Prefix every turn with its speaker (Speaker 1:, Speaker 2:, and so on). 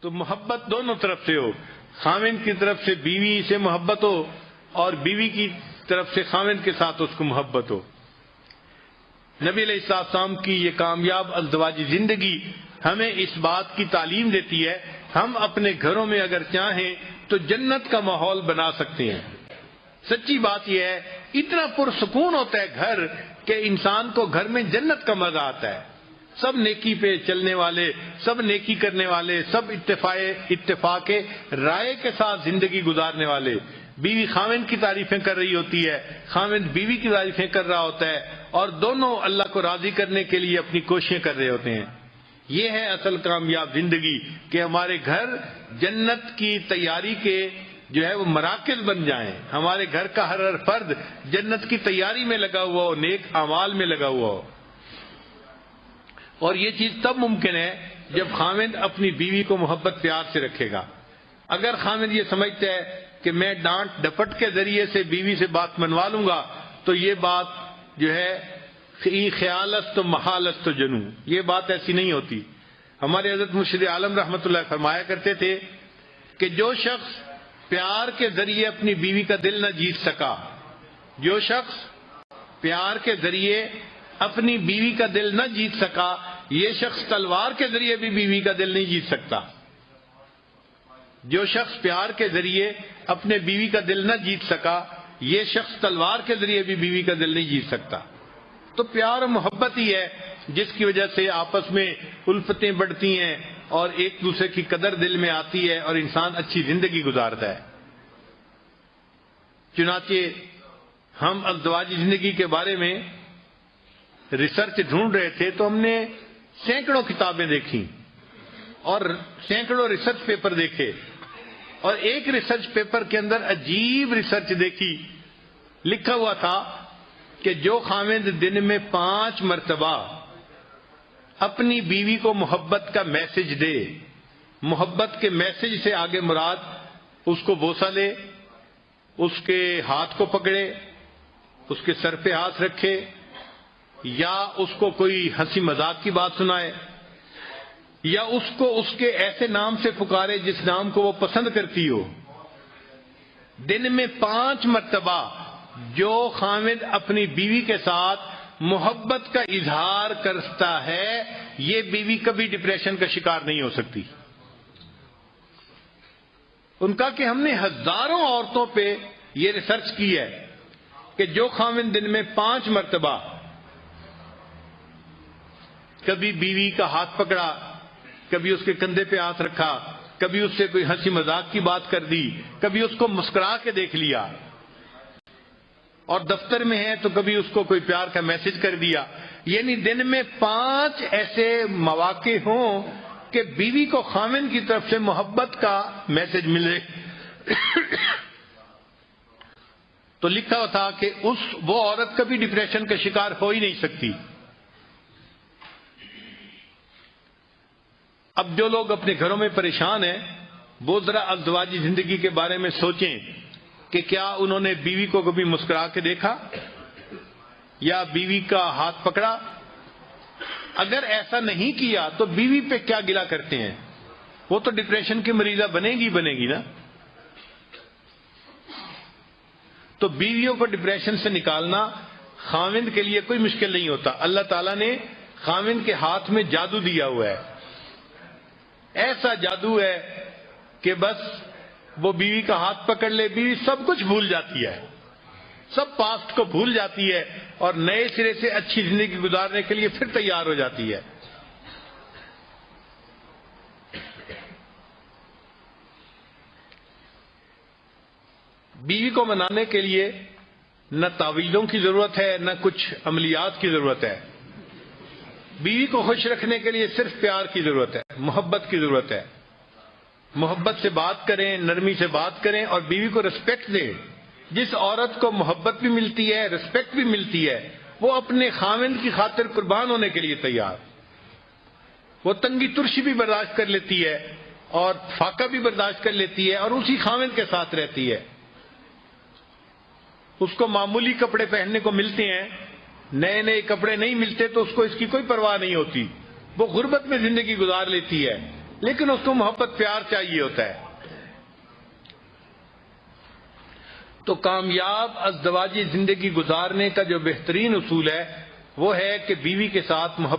Speaker 1: تو محبت دونوں طرف سے ہو۔ خامن کی طرف سے بیوی سے محبت ہو اور بیوی کی طرف سے خامن کے ساتھ اس کو محبت ہو۔ نبی علیہ السلام کی یہ کامیاب ازدواجی زندگی ہمیں اس بات کی تعلیم دیتی ہے، ہم اپنے گھروں میں اگر چاہیں تو جنت کا ماحول بنا سکتے ہیں۔ سچی بات یہ ہے، اتنا پرسکون ہوتا ہے گھر کہ انسان کو گھر میں جنت کا مزہ آتا ہے۔ سب نیکی پہ چلنے والے، سب نیکی کرنے والے، سب اتفاق اتفاق رائے کے ساتھ زندگی گزارنے والے۔ بیوی خامن کی تعریفیں کر رہی ہوتی ہے خامن بیوی کی تعریفیں کر رہا ہوتا ہے اور دونوں اللہ کو راضی کرنے کے لیے اپنی کوششیں کر رہے ہوتے ہیں۔ یہ ہے اصل کامیاب زندگی کہ ہمارے گھر جنت کی تیاری کے جو ہے وہ مراکز بن جائیں۔ ہمارے گھر کا ہر ہر فرد جنت کی تیاری میں لگا ہوا ہو، نیک اعمال میں لگا ہوا ہو۔ اور یہ چیز تب ممکن ہے جب خامد اپنی بیوی کو محبت پیار سے رکھے گا۔ اگر خامد یہ سمجھتا ہے کہ میں ڈانٹ ڈپٹ کے ذریعے سے بیوی سے بات منوا لوں گا، تو یہ بات جو ہے خیالست تو محالست تو جنو یہ بات ایسی نہیں ہوتی۔ ہمارے حضرت مرشد عالم رحمۃ اللہ فرمایا کرتے تھے کہ جو شخص پیار کے ذریعے اپنی بیوی کا دل نہ جیت سکا، جو شخص پیار کے ذریعے اپنی بیوی کا دل نہ جیت سکا یہ شخص تلوار کے ذریعے بھی بیوی کا دل نہیں جیت سکتا۔ جو شخص پیار کے ذریعے اپنے بیوی کا دل نہ جیت سکا، یہ شخص تلوار کے ذریعے بھی بیوی کا دل نہیں جیت سکتا۔ تو پیار و محبت ہی ہے، جس کی وجہ سے آپس میں الفتیں بڑھتی ہیں اور ایک دوسرے کی قدر دل میں آتی ہے اور انسان اچھی زندگی گزارتا ہے۔ چنانچہ ہم ازدواجی زندگی کے بارے میں ریسرچ ڈھونڈ رہے تھے تو ہم نے سینکڑوں کتابیں دیکھی اور سینکڑوں ریسرچ پیپر دیکھے اور ایک ریسرچ پیپر کے اندر عجیب ریسرچ دیکھی۔ لکھا ہوا تھا کہ جو خامد دن میں پانچ مرتبہ اپنی بیوی کو محبت کا میسج دے، محبت کے میسج سے آگے مراد اس کو بوسا لے، اس کے ہاتھ کو پکڑے، اس کے سر پہ ہاتھ رکھے یا اس کو کوئی ہنسی مذاق کی بات سنائے، یا اس کو اس کے ایسے نام سے پکارے جس نام کو وہ پسند کرتی ہو۔ دن میں پانچ مرتبہ جو خامد اپنی بیوی کے ساتھ محبت کا اظہار کرتا ہے، یہ بیوی کبھی ڈپریشن کا شکار نہیں ہو سکتی۔ ان کا کہ ہم نے ہزاروں عورتوں پہ یہ ریسرچ کی ہے کہ جو خامن دن میں پانچ مرتبہ کبھی بیوی کا ہاتھ پکڑا، کبھی اس کے کندھے پہ ہاتھ رکھا، کبھی اس سے کوئی ہنسی مذاق کی بات کر دی، کبھی اس کو مسکرا کے دیکھ لیا۔ اور دفتر میں ہے تو کبھی اس کو کوئی پیار کا میسج کر دیا۔ یعنی دن میں پانچ ایسے مواقع ہوں کہ بیوی کو خامن کی طرف سے محبت کا میسج ملے۔ تو لکھا تھا کہ اس وہ عورت کبھی ڈپریشن کا شکار ہو ہی نہیں سکتی۔ اب جو لوگ اپنے گھروں میں پریشان ہیں، وہ ذرا ازدواجی زندگی کے بارے میں سوچیں کہ کیا انہوں نے بیوی کو کبھی مسکرا کے دیکھا یا بیوی کا ہاتھ پکڑا؟ اگر ایسا نہیں کیا تو بیوی پہ کیا گلا کرتے ہیں؟ وہ تو ڈپریشن کی مریضہ بنے گی بنے گی نا۔ تو بیویوں کو ڈپریشن سے نکالنا خامند کے لیے کوئی مشکل نہیں ہوتا۔ اللہ تعالیٰ نے خامند کے ہاتھ میں جادو دیا ہوا ہے۔ ایسا جادو ہے کہ بس وہ بیوی کا ہاتھ پکڑ لے، بیوی سب کچھ بھول جاتی ہے۔ سب پاسٹ کو بھول جاتی ہے اور نئے سرے سے اچھی زندگی گزارنے کے لیے پھر تیار ہو جاتی ہے۔ بیوی کو منانے کے لیے نہ تعویلوں کی ضرورت ہے، نہ کچھ عملیات کی ضرورت ہے۔ بیوی کو خوش رکھنے کے لیے صرف پیار کی ضرورت ہے۔ محبت کی ضرورت ہے۔ محبت سے بات کریں، نرمی سے بات کریں اور بیوی کو رسپیکٹ دیں۔ جس عورت کو محبت بھی ملتی ہے رسپیکٹ بھی ملتی ہے، وہ اپنے خامند کی خاطر قربان ہونے کے لیے تیار۔ وہ تنگی ترشی بھی برداشت کر لیتی ہے اور فاقہ بھی برداشت کر لیتی ہے اور اسی خامند کے ساتھ رہتی ہے۔ اس کو معمولی کپڑے پہننے کو ملتے ہیں۔ نئے نئے کپڑے نہیں ملتے تو اس کو اس کی کوئی پرواہ نہیں ہوتی۔ وہ غربت میں زندگی گزار لیتی ہے، لیکن اس کو محبت، پیار چاہیے ہوتا ہے۔ تو کامیاب، ازدواجی زندگی گزارنے کا جو بہترین اصول ہے، وہ ہے کہ بیوی کے ساتھ محبت